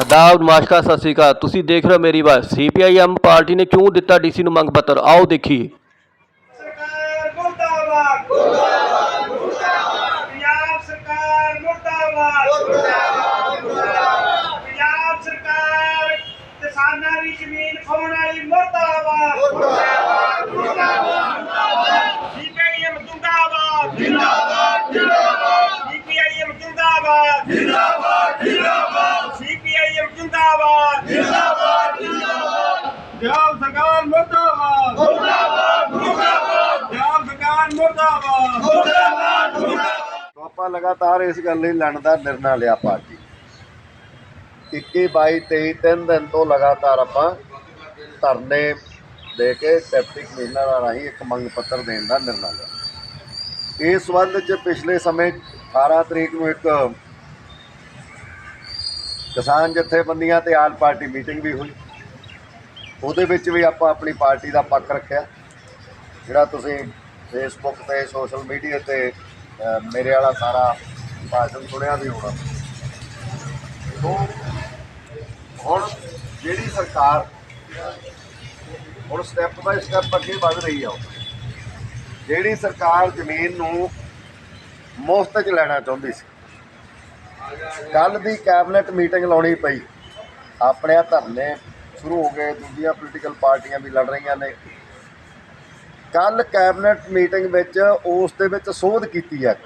ਆਦਾਬ ਨਮਸਕਾਰ ਸਤਿ ਸ਼੍ਰੀ ਅਕਾਲ ਤੁਸੀਂ ਦੇਖ ਰਹੇ ਹੋ ਮੇਰੀ ਬਾਤ ਸੀਪੀਆਈਐਮ ਪਾਰਟੀ ਨੇ ਕਿਉਂ ਦਿੱਤਾ ਡੀਸੀ ਨੂੰ ਮੰਗ ਪੱਤਰ ਆਓ ਦੇਖੀਏ ਸਰਕਾਰ ਮੁਰਦਾਬਾਦ ਮੁਰਦਾਬਾਦ ਮੁਰਦਾਬਾਦ ਪੰਜਾਬ ਸਰਕਾਰ ਮੁਰਦਾਬਾਦ ਮੁਰਦਾਬਾਦ ਮੁਰਦਾਬਾਦ ਪੰਜਾਬ ਸਰਕਾਰ ਕਿਸਾਨਾਂ ਦੀ ਜ਼ਮੀਨ ਖੋਣ ਵਾਲੀ ਮੁਰਦਾਬਾਦ ਮੁਰਦਾਬਾਦ ਮੁਰਦਾਬਾਦ ਸੀਪੀਆਈਐਮ ਜਿੰਦਾਬਾਦ ਜਿੰਦਾਬਾਦ ਜਿੰਦਾਬਾਦ ਸੀਪੀਆਈਐਮ ਜਿੰਦਾਬਾਦ ਜਿੰਦਾਬਾਦ ਜਿੰਦਾਬਾਦ ਸੀਪੀਆਈਐਮ ਜਿੰਦਾਬਾਦ ਜਿੰਦਾਬਾਦ ਜਿੰਦਾਬਾਦ ਪੰਜਾਬ ਸਰਕਾਰ ਮੁਰਦਾਬਾਦ ਮੁਰਦਾਬਾਦ ਮੁਰਦਾਬਾਦ ਪੰਜਾਬ ਸਰਕਾਰ ਮੁਰਦਾਬਾਦ ਮੁਰਦਾਬਾਦ ਤਾਂ ਆਪਾਂ ਲਗਾਤਾਰ ਇਸ ਗੱਲ ਲਈ ਲੜਨ ਦਾ ਨਿਰਣਾ ਲਿਆ ਪਾਰਟੀ। 21 22 23 ਤਿੰਨ ਦਿਨ ਤੋਂ ਲਗਾਤਾਰ ਆਪਾਂ ਧਰਨੇ ਦੇ ਕੇ ਡਿਪਟੀ ਕਮਿਸ਼ਨਰ ਰਾਹੀਂ ਇੱਕ ਮੰਗ ਪੱਤਰ ਦੇਣ ਦਾ ਨਿਰਣਾ ਲਿਆ। ਇਸ ਸੰਬੰਧ ਚ ਪਿਛਲੇ ਸਮੇਂ 18 ਤਰੀਕ ਨੂੰ ਇੱਕ ਕਿਸਾਨ ਜਥੇਬੰਦੀਆਂ ਤੇ ਆਲ ਪਾਰਟੀ ਮੀਟਿੰਗ ਵੀ ਹੋਈ। ਉਹਦੇ ਵਿੱਚ ਵੀ ਆਪਾਂ ਆਪਣੀ ਪਾਰਟੀ ਦਾ ਪੱਖ ਰੱਖਿਆ। ਜਿਹੜਾ ਤੁਸੀਂ ਫੇਸਬੁੱਕ ਤੇ ਸੋਸ਼ਲ ਮੀਡੀਆ ਤੇ ਮੇਰੇ ਵਾਲਾ ਸਾਰਾ ਭਾਸ਼ਣ ਸੁਣਿਆ ਵੀ ਹੋਣਾ ਤੋਂ ਹੁਣ ਜਿਹੜੀ ਸਰਕਾਰ ਹੁਣ ਸਟੈਪ ਬਾਈ ਸਟੈਪ ਅੱਗੇ ਵਧ ਰਹੀ ਆ ਉਹ। ਜਿਹੜੀ ਸਰਕਾਰ ਜ਼ਮੀਨ ਨੂੰ ਮੁਫਤ 'ਚ ਲੈਣਾ ਚਾਹੁੰਦੀ ਸੀ ਕੱਲ ਦੀ ਕੈਬਨਿਟ ਮੀਟਿੰਗ ਲਾਉਣੀ ਪਈ ਆਪਣੇ ਧਰਨੇ ਸ਼ੁਰੂ ਹੋ ਗਏ, ਦੂਜੀਆਂ ਪੋਲੀਟੀਕਲ ਪਾਰਟੀਆਂ ਵੀ ਲੜ ਰਹੀਆਂ ਨੇ ਕੱਲ ਕੈਬਨਿਟ ਮੀਟਿੰਗ ਵਿੱਚ ਉਸ ਦੇ ਵਿੱਚ ਸੋਧ ਕੀਤੀ ਹੈ।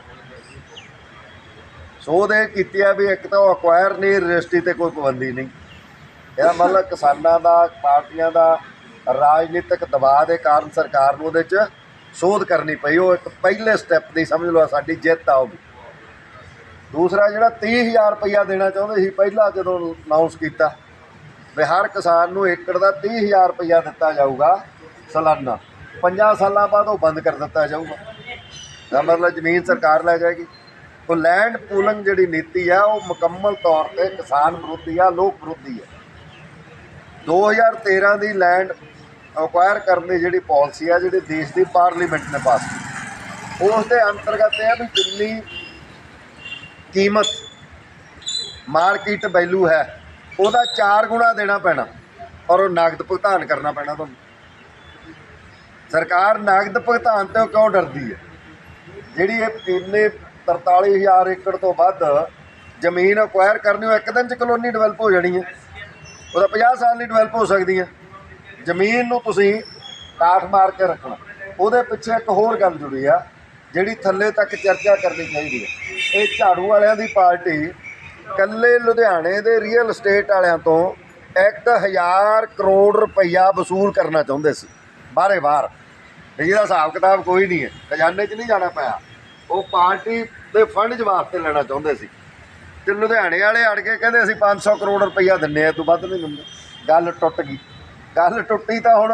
ਸੋਧ ਇਹ ਕੀਤੀ ਹੈ ਵੀ ਇੱਕ ਤਾਂ ਉਹ ਅਕਵਾਇਰ ਨਹੀਂ, ਰਜਿਸਟਰੀ ਤੇ ਕੋਈ ਪਾਬੰਦੀ ਨਹੀਂ। ਇਹਦਾ ਮਤਲਬ ਕਿਸਾਨਾਂ ਦਾ, ਪਾਰਟੀਆਂ ਦਾ ਰਾਜਨੀਤਿਕ ਦਬਾਅ ਦੇ ਕਾਰਨ ਸਰਕਾਰ ਨੂੰ ਉਹਦੇ 'ਚ ਸੋਧ ਕਰਨੀ ਪਈ। ਉਹ ਇੱਕ ਪਹਿਲੇ ਸਟੈਪ ਦੀ ਸਮਝ ਲਓ, ਸਾਡੀ ਜਿੱਤ ਆ ਉਹ ਵੀ। ਦੂਸਰਾ ਜਿਹੜਾ 30000 ਰੁਪਈਆ ਦੇਣਾ ਚਾਹੁੰਦੇ ਸੀ, ਪਹਿਲਾਂ ਜਦੋਂ ਅਨਾਉਂਸ ਕੀਤਾ, ਵੀ ਹਰ ਕਿਸਾਨ ਨੂੰ ਏਕੜ ਦਾ 30000 ਰੁਪਈਆ ਦਿੱਤਾ ਜਾਊਗਾ ਸਾਲਾਨਾ। 50 ਸਾਲਾਂ ਬਾਅਦ ਉਹ ਬੰਦ ਕਰ ਦਿੱਤਾ ਜਾਊਗਾ। ਦਾ ਮਤਲਬ ਜ਼ਮੀਨ ਸਰਕਾਰ ਲੈ ਜਾਏਗੀ। ਉਹ ਲੈਂਡ ਪੂਲਿੰਗ ਜਿਹੜੀ ਨੀਤੀ ਆ, ਉਹ ਮੁਕੰਮਲ ਤੌਰ ਤੇ ਕਿਸਾਨ ਵਿਰੋਧੀ ਆ, ਲੋਕ ਵਿਰੋਧੀ ਆ। 2013 ਦੀ ਲੈਂਡ ਅਕਵਾਇਰ ਕਰਨ ਦੀ ਜਿਹੜੀ ਪਾਲਿਸੀ ਆ, ਜਿਹੜੀ ਦੇਸ਼ ਦੀ ਪਾਰਲੀਮੈਂਟ ਨੇ ਪਾਸ ਕੀਤੀ। ਉਸ ਦੇ ਅੰਤਰਗਤ ਇਹ ਆ ਵੀ ਜਿੰਨੀ ਕੀਮਤ ਮਾਰਕੀਟ ਵੈਲਿਊ ਹੈ, ਉਹਦਾ 4 ਗੁਣਾ ਦੇਣਾ ਪੈਣਾ ਔਰ ਉਹ ਨਗਦ ਭੁਗਤਾਨ ਕਰਨਾ ਪੈਣਾ ਤੁਹਾਨੂੰ। ਸਰਕਾਰ ਨਗਦ ਭੁਗਤਾਨ ਤੋਂ ਕਿਉਂ ਡਰਦੀ ਹੈ? ਜਿਹੜੀ ਇਹ ਇੰਨੇ 43000 ਏਕੜ ਤੋਂ ਵੱਧ ਜ਼ਮੀਨ ਅਕਵਾਇਰ ਕਰਨੀ, ਉਹ ਇੱਕ ਦਿਨ ਚ ਕਲੋਨੀ ਡਿਵੈਲਪ ਹੋ ਜਾਣੀ ਹੈ। ਉਹਦਾ 50 ਸਾਲ ਲਈ ਡਿਵੈਲਪ ਹੋ ਸਕਦੀ ਹੈ। ਜ਼ਮੀਨ ਨੂੰ ਤੁਸੀਂ ਕਾਠ ਮਾਰ ਕੇ ਰੱਖਣਾ। ਉਹਦੇ ਪਿੱਛੇ ਇੱਕ ਹੋਰ ਗੱਲ ਜੁੜੀ ਆ, ਜਿਹੜੀ ਥੱਲੇ ਤੱਕ ਚਰਚਾ ਕਰਨੀ ਚਾਹੀਦੀ ਹੈ। ਇਹ ਝਾੜੂ ਵਾਲਿਆਂ ਦੀ ਪਾਰਟੀ ਕੱਲੇ ਲੁਧਿਆਣੇ ਦੇ ਰੀਅਲ ਏਸਟੇਟ ਵਾਲਿਆਂ ਤੋਂ 1000 ਕਰੋੜ ਰੁਪਈਆ ਵਸੂਲ ਕਰਨਾ ਚਾਹੁੰਦੇ ਸੀ। ਬਾਰੇ ਬਾਹਰ। ਵੀ ਜਿਹਦਾ ਹਿਸਾਬ ਕਿਤਾਬ ਕੋਈ ਨਹੀਂ ਹੈ। ਖਜ਼ਾਨੇ 'ਚ ਨਹੀਂ ਜਾਣਾ ਪਿਆ। ਉਹ ਪਾਰਟੀ ਦੇ ਫੰਡ 'ਚ ਵਾਸਤੇ ਲੈਣਾ ਚਾਹੁੰਦੇ ਸੀ। ਤੇ ਲੁਧਿਆਣੇ ਵਾਲੇ ਅੜ ਕੇ ਕਹਿੰਦੇ, ਅਸੀਂ 500 ਕਰੋੜ ਰੁਪਈਆ ਦਿੰਨੇ ਆ, ਤੂੰ ਵੱਧ ਨਹੀਂ ਦਿੰਦੇ। ਗੱਲ ਟੁੱਟ ਗਈ। ਗੱਲ ਟੁੱਟੀ ਤਾਂ ਹੁਣ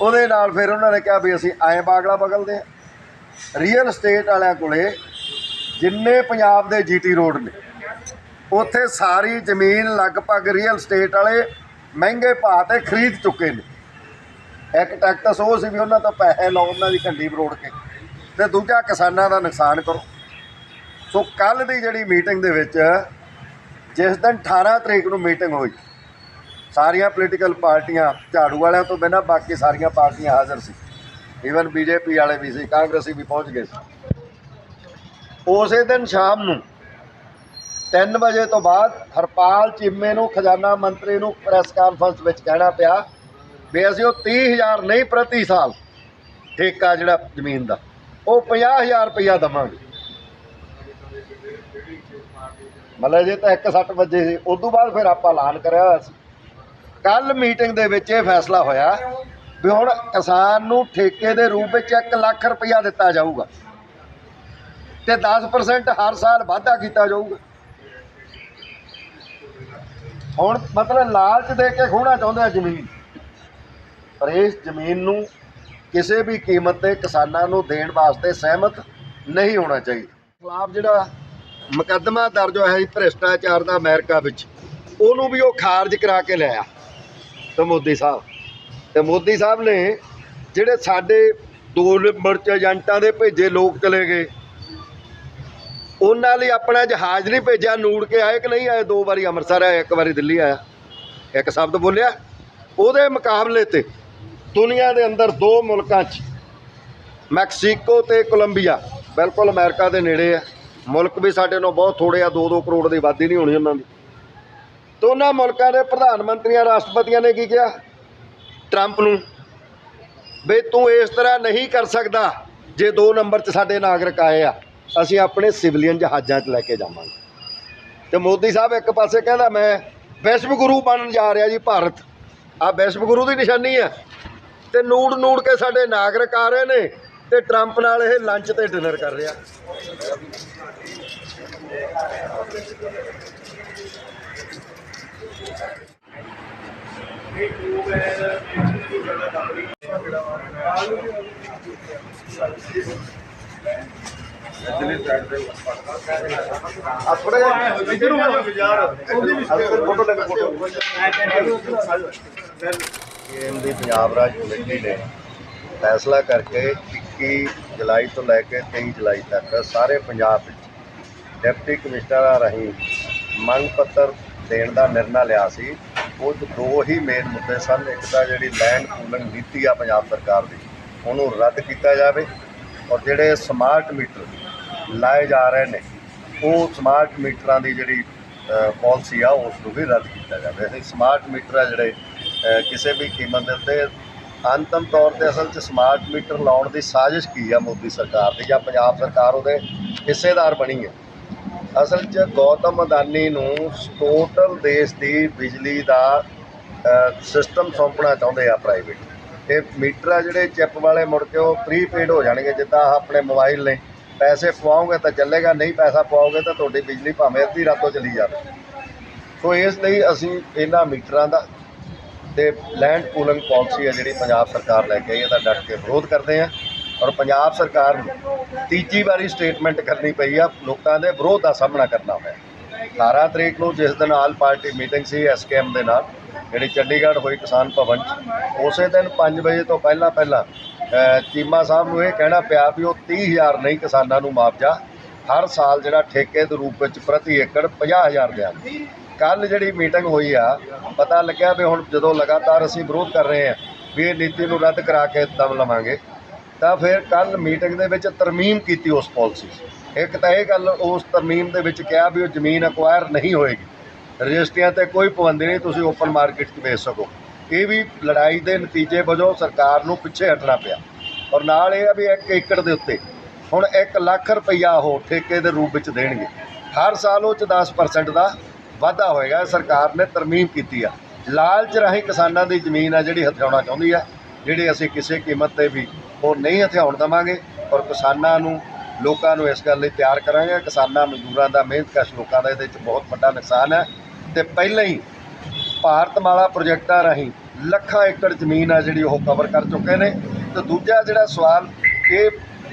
ਉਹਦੇ ਨਾਲ ਫਿਰ ਉਹਨਾਂ ਨੇ ਕਿਹਾ ਵੀ ਅਸੀਂ ਐਂ ਬਾਗਲਾ ਬਗਲਦੇ ਆ ਰੀਅਲ ਏਸਟੇਟ ਵਾਲਿਆਂ ਕੋਲੇ ਜਿੰਨੇ ਪੰਜਾਬ ਦੇ ਜੀਟੀ ਰੋਡ ਨੇ, ਉੱਥੇ ਸਾਰੀ ਜ਼ਮੀਨ ਲਗਭਗ ਰੀਅਲ ਏਸਟੇਟ ਵਾਲੇ ਮਹਿੰਗੇ ਭਾਅ ਤੇ ਖਰੀਦ ਚੁੱਕੇ ਨੇ। ਇੱਕ ਟੈਕਟਸ ਉਹ ਸੀ ਵੀ ਉਹਨਾਂ ਤੋਂ ਪੈਸੇ ਲਓ ਉਹਨਾਂ ਦੀ ਘੰਡੀ ਬਰੋੜ ਕੇ। ਤੇ ਦੂਜਾ ਕਿਸਾਨਾਂ ਦਾ ਨੁਕਸਾਨ ਕਰੋ। ਸੋ ਕੱਲ ਦੀ ਜਿਹੜੀ ਮੀਟਿੰਗ ਦੇ ਵਿੱਚ ਜਿਸ ਦਿਨ 18 ਤਰੀਕ ਨੂੰ ਮੀਟਿੰਗ ਹੋਈ, ਸਾਰੀਆਂ ਪੋਲੀਟੀਕਲ ਪਾਰਟੀਆਂ ਝਾੜੂ ਵਾਲਿਆਂ ਤੋਂ ਬਿਨਾਂ ਬਾਕੀ ਸਾਰੀਆਂ ਪਾਰਟੀਆਂ ਹਾਜ਼ਰ ਸੀ। ਈਵਨ ਬੀਜੇਪੀ ਵਾਲੇ ਵੀ ਸੀ, ਕਾਂਗਰਸੀ ਵੀ ਪਹੁੰਚ ਗਏ ਸੀ। ਉਸੇ ਦਿਨ ਸ਼ਾਮ ਨੂੰ 3 ਵਜੇ ਤੋਂ ਬਾਅਦ ਹਰਪਾਲ ਚੀਮੇ ਨੂੰ, ਖਜ਼ਾਨਾ ਮੰਤਰੀ ਨੂੰ ਪ੍ਰੈਸ ਕਾਨਫਰੰਸ ਵਿੱਚ ਕਹਿਣਾ ਪਿਆ ਵੀ ਅਸੀਂ ਉਹ 30000 ਨਹੀਂ ਪ੍ਰਤੀ ਸਾਲ ਠੇਕਾ ਜਿਹੜਾ ਜ਼ਮੀਨ ਦਾ, ਉਹ 50000 ਰੁਪਇਆ ਦਵਾਂਗੇ। ਮਤਲਬ ਜੇ ਤਾਂ 1:60 ਵਜੇ ਸੀ ਉਸ ਤੋਂ ਬਾਅਦ ਫਿਰ ਆਪਾਂ ਐਲਾਨ ਕਰਿਆ ਹੋਇਆ ਸੀ। ਕੱਲ ਮੀਟਿੰਗ ਦੇ ਵਿੱਚ ਇਹ ਫੈਸਲਾ ਹੋਇਆ ਵੀ ਹੁਣ ਕਿਸਾਨ ਨੂੰ ਠੇਕੇ ਦੇ ਰੂਪ ਵਿੱਚ 1 ਲੱਖ ਰੁਪਇਆ ਦਿੱਤਾ ਜਾਊਗਾ ਤੇ 10% ਹਰ ਸਾਲ ਵਾਧਾ ਕੀਤਾ ਜਾਊਗਾ। ਹੁਣ ਮਤਲਬ ਲਾਲਚ ਦੇ ਕੇ ਖੋਣਾ ਚਾਹੁੰਦੇ ਆ ਜ਼ਮੀਨ। ਪਰ ਇਸ ਜ਼ਮੀਨ ਨੂੰ ਕਿਸੇ ਵੀ ਕੀਮਤ ਤੇ ਕਿਸਾਨਾਂ ਨੂੰ ਦੇਣ ਵਾਸਤੇ ਸਹਿਮਤ ਨਹੀਂ ਹੋਣਾ ਚਾਹੀਦਾ। ਖਿਲਾਫ ਜਿਹੜਾ ਮੁਕੱਦਮਾ ਦਰਜ ਹੋਇਆ ਸੀ ਭ੍ਰਿਸ਼ਟਾਚਾਰ ਦਾ ਅਮਰੀਕਾ ਵਿੱਚ, ਉਹਨੂੰ ਵੀ ਉਹ ਖਾਰਜ ਕਰਾ ਕੇ ਲਿਆ ਤੇ ਮੋਦੀ ਸਾਹਿਬ। ਤੇ ਮੋਦੀ ਸਾਹਿਬ ਨੇ ਜਿਹੜੇ ਸਾਡੇ ਦੋ ਨੰਬਰ ਚ ਏਜੰਟਾਂ ਦੇ ਭੇਜੇ ਲੋਕ ਚਲੇ ਗਏ, ਉਹਨਾਂ ਲਈ ਆਪਣਾ ਜਹਾਜ਼ ਨਹੀਂ ਭੇਜਿਆ, ਨੂੜ ਕੇ ਆਏ ਕਿ ਨਹੀਂ ਆਏ? ਦੋ ਵਾਰੀ ਅੰਮ੍ਰਿਤਸਰ ਆਇਆ ਇੱਕ ਵਾਰੀ ਦਿੱਲੀ ਆਇਆ। ਇੱਕ ਸ਼ਬਦ ਬੋਲਿਆ। ਉਹਦੇ ਮੁਕਾਬਲੇ ਤੇ ਦੁਨੀਆ ਦੇ ਅੰਦਰ ਦੋ ਮੁਲਕਾਂ 'ਚ, ਮੈਕਸੀਕੋ ਤੇ ਕੋਲੰਬੀਆ, ਬਿਲਕੁਲ ਅਮਰੀਕਾ ਦੇ ਨੇੜੇ ਆ। ਮੁਲਕ ਵੀ ਸਾਡੇ ਨਾਲੋਂ ਬਹੁਤ ਥੋੜੇ ਆ 2-2 ਕਰੋੜ ਦੀ ਆਬਾਦੀ ਨਹੀਂ ਹੋਣੀ ਉਹਨਾਂ ਦੀ। ਦੋਨਾਂ ਮੁਲਕਾਂ ਦੇ ਪ੍ਰਧਾਨ ਮੰਤਰੀਆਂ, ਰਾਸ਼ਟਰਪਤੀਆਂ ਨੇ ਕੀ ਕਿਹਾ? ਟਰੰਪ ਨੂੰ, ਵੀ ਤੂੰ ਇਸ ਤਰ੍ਹਾਂ ਨਹੀਂ ਕਰ ਸਕਦਾ ਜੇ 2 ਨੰਬਰ 'ਚ ਸਾਡੇ ਨਾਗਰਿਕ ਆਏ ਆ। ਅਸੀਂ ਆਪਣੇ ਸਿਵਲੀਅਨ ਜਹਾਜ਼ਾਂ 'ਚ ਲੈ ਕੇ ਜਾਵਾਂਗੇ। ਤੇ ਮੋਦੀ ਸਾਹਿਬ ਇੱਕ ਪਾਸੇ ਕਹਿੰਦਾ, ਮੈਂ ਵਿਸ਼ਵ ਗੁਰੂ ਬਣਨ ਜਾ ਰਿਹਾ ਜੀ ਭਾਰਤ। ਆ ਵਿਸ਼ਵ ਗੁਰੂ ਦੀ ਨਿਸ਼ਾਨੀ ਆ। ਤੇ ਨੂੜ ਨੂੜ ਕੇ ਸਾਡੇ ਨਾਗਰਿਕ ਆ ਰਹੇ ਨੇ ਤੇ ਟਰੰਪ ਨਾਲ ਇਹ ਲੰਚ ਤੇ ਡਿਨਰ ਕਰ ਰਿਹਾ ਆਪਣੇ ਇਧਰੋਂ ਯਾਰ ਫੋਟੋ ਲੈ ਫੋਟੋ ਗੇਮ ਦੀ ਪੰਜਾਬ ਰਾਜ ਕਮੇਟੀ ਨੇ ਫੈਸਲਾ ਕਰਕੇ 21 ਜੁਲਾਈ ਤੋਂ ਲੈ ਕੇ 23 ਜੁਲਾਈ ਤੱਕ ਸਾਰੇ ਪੰਜਾਬ ਵਿੱਚ ਡਿਪਟੀ ਕਮਿਸ਼ਨਰਾਂ ਰਾਹੀਂ ਮੰਗ ਪੱਤਰ ਦੇਣ ਦਾ ਨਿਰਣਾ ਲਿਆ ਸੀ। ਉਹ 'ਚ ਦੋ ਹੀ ਮੇਨ ਮੁੱਦੇ ਸਨ। ਇੱਕ ਤਾਂ ਜਿਹੜੀ ਲੈਂਡ ਪੂਲਿੰਗ ਨੀਤੀ ਆ ਪੰਜਾਬ ਸਰਕਾਰ ਦੀ, ਉਹਨੂੰ ਰੱਦ ਕੀਤਾ ਜਾਵੇ ਔਰ ਜਿਹੜੇ ਸਮਾਰਟ ਮੀਟਰ ਲਾਏ ਜਾ ਰਹੇ ਨੇ, ਉਹ ਸਮਾਰਟ ਮੀਟਰਾਂ ਦੀ ਜਿਹੜੀ ਪਾਲਿਸੀ ਆ ਉਸ ਨੂੰ ਵੀ ਰੱਦ ਕੀਤਾ ਜਾਵੇ। ਅਸੀਂ ਸਮਾਰਟ ਮੀਟਰ ਆ ਜਿਹੜੇ ਕਿਸੇ ਵੀ ਕੀਮਤ ਦੇ ਉੱਤੇ ਅੰਤਮ ਤੌਰ ਤੇ ਅਸਲ 'ਚ ਸਮਾਰਟ ਮੀਟਰ ਲਾਉਣ ਦੀ ਸਾਜ਼ਿਸ਼ ਕੀ ਆ ਮੋਦੀ ਸਰਕਾਰ ਦੀ ਜਾਂ ਪੰਜਾਬ ਸਰਕਾਰ ਉਹਦੇ ਹਿੱਸੇਦਾਰ ਬਣੀ ਹੈ? ਅਸਲ 'ਚ ਗੌਤਮ ਅਦਾਨੀ ਨੂੰ ਟੋਟਲ ਦੇਸ਼ ਦੀ ਬਿਜਲੀ ਦਾ ਸਿਸਟਮ ਸੌਂਪਣਾ ਚਾਹੁੰਦੇ ਆ ਪ੍ਰਾਈਵੇਟ ਇਹ ਮੀਟਰ ਆ ਜਿਹੜੇ ਚਿੱਪ ਵਾਲੇ ਮੁੜ ਕੇ ਉਹ ਪ੍ਰੀਪੇਡ ਹੋ ਜਾਣਗੇ, ਜਿੱਦਾਂ ਆਪਣੇ ਮੋਬਾਈਲ ਨੇ। ਪੈਸੇ ਪਵਾਓਗੇ ਤਾਂ ਚੱਲੇਗਾ, ਨਹੀਂ ਪੈਸਾ ਪਵਾਓਗੇ ਤਾਂ ਤੁਹਾਡੀ ਬਿਜਲੀ ਭਾਵੇਂ ਅੱਧੀ ਰਾਤੋਂ ਚਲੀ ਜਾਵੇ। ਸੋ ਇਸ ਲਈ ਅਸੀਂ ਇਹਨਾਂ ਮੀਟਰਾਂ ਦਾ ਤੇ ਲੈਂਡ ਪੂਲਿੰਗ ਪਾਲਿਸੀ ਹੈ ਜਿਹੜੀ ਪੰਜਾਬ ਸਰਕਾਰ ਲੈ ਕੇ ਆਈ, ਇਹਦਾ ਡਟ ਕੇ ਵਿਰੋਧ ਕਰਦੇ ਆ। ਔਰ ਪੰਜਾਬ ਸਰਕਾਰ ਨੂੰ ਤੀਜੀ ਵਾਰੀ ਸਟੇਟਮੈਂਟ ਕਰਨੀ ਪਈ ਆ, ਲੋਕਾਂ ਦੇ ਵਿਰੋਧ ਦਾ ਸਾਹਮਣਾ ਕਰਨਾ ਹੋਇਆ। 18 ਤਰੀਕ ਨੂੰ ਜਿਸ ਦਿਨ ਆਲ ਪਾਰਟੀ ਮੀਟਿੰਗ ਸੀ ਐਸਕੇਐਮ ਦੇ ਨਾਲ, ਜਿਹੜੀ ਚੰਡੀਗੜ੍ਹ ਹੋਈ ਕਿਸਾਨ ਭਵਨ 'ਚ, ਉਸੇ ਦਿਨ 5 ਵਜੇ ਤੋਂ ਪਹਿਲਾਂ ਪਹਿਲਾਂ ਚੀਮਾ ਸਾਹਿਬ ਨੂੰ ਇਹ ਕਹਿਣਾ ਪਿਆ ਵੀ ਉਹ 30000 ਨਹੀਂ ਕਿਸਾਨਾਂ ਨੂੰ ਮੁਆਵਜ਼ਾ, ਹਰ ਸਾਲ ਜਿਹੜਾ ਠੇਕੇ ਦੇ ਰੂਪ ਵਿੱਚ ਪ੍ਰਤੀ ਏਕੜ 50000 ਦੇਣਗੇ ਕੱਲ ਜਿਹੜੀ ਮੀਟਿੰਗ ਹੋਈ ਆ, ਪਤਾ ਲੱਗਿਆ ਵੀ ਹੁਣ ਜਦੋਂ ਲਗਾਤਾਰ ਅਸੀਂ ਵਿਰੋਧ ਕਰ ਰਹੇ ਹਾਂ ਵੀ ਇਹ ਨੀਤੀ ਨੂੰ ਰੱਦ ਕਰਾ ਕੇ ਦਮ ਲਵਾਂਗੇ, ਤਾਂ ਫਿਰ ਕੱਲ ਮੀਟਿੰਗ ਦੇ ਵਿੱਚ ਤਰਮੀਮ ਕੀਤੀ ਉਸ ਪਾਲਿਸੀ 'ਚ ਇੱਕ ਤਾਂ ਇਹ ਗੱਲ ਉਸ ਤਰਮੀਮ ਦੇ ਵਿੱਚ ਕਿਹਾ ਵੀ ਉਹ ਜ਼ਮੀਨ ਅਕਵਾਇਰ ਨਹੀਂ ਹੋਏਗੀ। ਰਜਿਸਟਰੀਆਂ ਤੇ ਕੋਈ ਪਾਬੰਦੀ ਨਹੀਂ, ਤੁਸੀਂ ਓਪਨ ਮਾਰਕੀਟ 'ਚ ਵੇਚ ਸਕੋ। ਇਹ ਵੀ ਲੜਾਈ ਦੇ ਨਤੀਜੇ ਵਜੋਂ ਸਰਕਾਰ ਨੂੰ ਪਿੱਛੇ ਹਟਣਾ ਪਿਆ। ਔਰ ਨਾਲ ਇਹ ਆ ਵੀ ਇੱਕ ਏਕੜ ਦੇ ਉੱਤੇ ਹੁਣ 1 ਲੱਖ ਰੁਪਈਆ ਉਹ ਠੇਕੇ ਦੇ ਰੂਪ ਵਿੱਚ ਦੇਣਗੇ। ਹਰ ਸਾਲ ਉਹ 'ਚ 10% ਦਾ ਵਾਧਾ ਹੋਏਗਾ, ਸਰਕਾਰ ਨੇ ਤਰਮੀਮ ਕੀਤੀ ਆ। ਲਾਲਚ ਰਾਹੀਂ ਕਿਸਾਨਾਂ ਦੀ ਜ਼ਮੀਨ ਆ ਜਿਹੜੀ ਹਥਿਆਉਣਾ ਚਾਹੁੰਦੀ ਆ। ਜਿਹੜੀ ਅਸੀਂ ਕਿਸੇ ਕੀਮਤ ਤੇ ਵੀ ਉਹ ਨਹੀਂ ਹਥਿਆਉਣ ਦੇਵਾਂਗੇ ਔਰ ਕਿਸਾਨਾਂ ਨੂੰ, ਲੋਕਾਂ ਨੂੰ ਇਸ ਗੱਲ ਲਈ ਤਿਆਰ ਕਰਾਂਗੇ, ਕਿਸਾਨਾਂ, ਮਜ਼ਦੂਰਾਂ ਦਾ ਮਿਹਨਤਕਸ਼ ਲੋਕਾਂ ਦਾ ਇਹਦੇ ਵਿੱਚ ਬਹੁਤ ਵੱਡਾ ਨੁਕਸਾਨ ਹੈ ਤੇ ਪਹਿਲਾਂ ਹੀ ਭਾਰਤਮਾਲਾ ਪ੍ਰੋਜੈਕਟਾਂ ਰਾਹੀਂ ਲੱਖਾਂ ਏਕੜ ਜ਼ਮੀਨ ਆ ਜਿਹੜੀ ਉਹ ਕਵਰ ਕਰ ਚੁੱਕੇ ਨੇ। ਤੇ ਦੂਜਾ ਜਿਹੜਾ ਸਵਾਲ, ਇਹ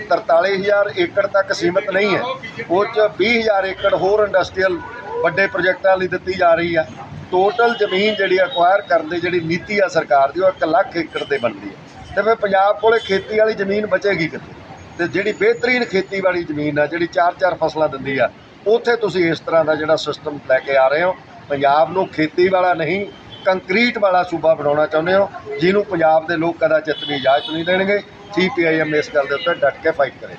43000 ਏਕੜ ਤੱਕ ਸੀਮਿਤ ਨਹੀਂ ਹੈ। ਉਹ 'ਚ 20000 ਏਕੜ ਹੋਰ ਇੰਡਸਟਰੀਅਲ ਵੱਡੇ ਪ੍ਰੋਜੈਕਟਾਂ ਲਈ ਦਿੱਤੀ ਜਾ ਰਹੀ ਆ। ਟੋਟਲ ਜ਼ਮੀਨ ਜਿਹੜੀ ਅਕਵਾਇਰ ਕਰਨ ਦੀ ਜਿਹੜੀ ਨੀਤੀ ਆ ਸਰਕਾਰ ਦੀ, ਉਹ 1 ਲੱਖ ਏਕੜ ਤੇ ਬਣਦੀ ਹੈ ਤੇ ਫਿਰ ਪੰਜਾਬ ਕੋਲੇ ਖੇਤੀ ਵਾਲੀ ਜ਼ਮੀਨ ਬਚੇਗੀ ਕਿੱਥੇ? ਤੇ ਜਿਹੜੀ ਬਿਹਤਰੀਨ ਖੇਤੀ ਵਾਲੀ ਜ਼ਮੀਨ ਆ, ਜਿਹੜੀ ਚਾਰ ਚਾਰ ਫਸਲਾਂ ਦਿੰਦੀ ਆ, ਉੱਥੇ ਤੁਸੀਂ ਇਸ ਤਰ੍ਹਾਂ ਦਾ ਜਿਹੜਾ ਸਿਸਟਮ ਲੈ ਕੇ ਆ ਰਹੇ ਹੋ। ਪੰਜਾਬ ਨੂੰ ਖੇਤੀ ਵਾਲਾ ਨਹੀਂ ਕੰਕਰੀਟ ਵਾਲਾ ਸੂਬਾ ਬਣਾਉਣਾ ਚਾਹੁੰਦੇ ਹੋ, ਜਿਹਨੂੰ ਪੰਜਾਬ ਦੇ ਲੋਕ ਕਦਾਚਿਤ ਵੀ ਇਜਾਜ਼ਤ ਨਹੀਂ ਦੇਣਗੇ। ਸੀਪੀਆਈਐਮ ਇਸ ਗੱਲ ਦੇ ਉੱਤੇ ਡਟ ਕੇ ਫਾਈਟ ਕਰੇ